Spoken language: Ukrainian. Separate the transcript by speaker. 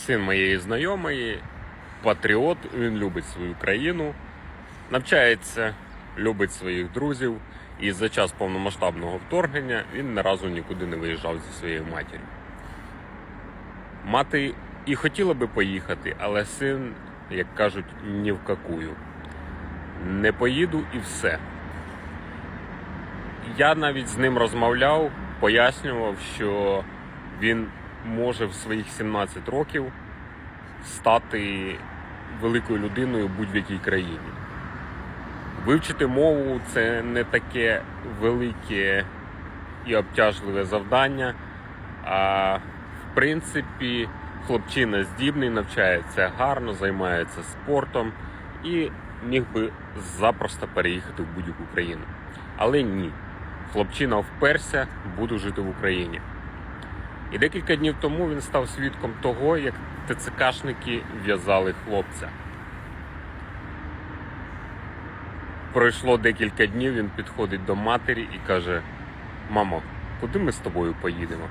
Speaker 1: син моєї знайомої, патріот, він любить свою країну, навчається, любить своїх друзів. І за час повномасштабного вторгнення він ні разу нікуди не виїжджав зі своєю матір'ю. Мати і хотіла би поїхати, але син, як кажуть, ні в какую. Не поїду і все. Я навіть з ним розмовляв, пояснював, що він може в своїх 17 років стати великою людиною в будь-якій країні. Вивчити мову це не таке велике і обтяжливе завдання. А в принципі, хлопчина здібний, навчається гарно, займається спортом і міг би запросто переїхати в будь-яку країну. Але ні. Хлопчина вперся, буду жити в Україні. І декілька днів тому він став свідком того, як ТЦКшники в'язали хлопця. Пройшло декілька днів, він підходить до матері і каже: Мамо, куди ми з тобою поїдемо?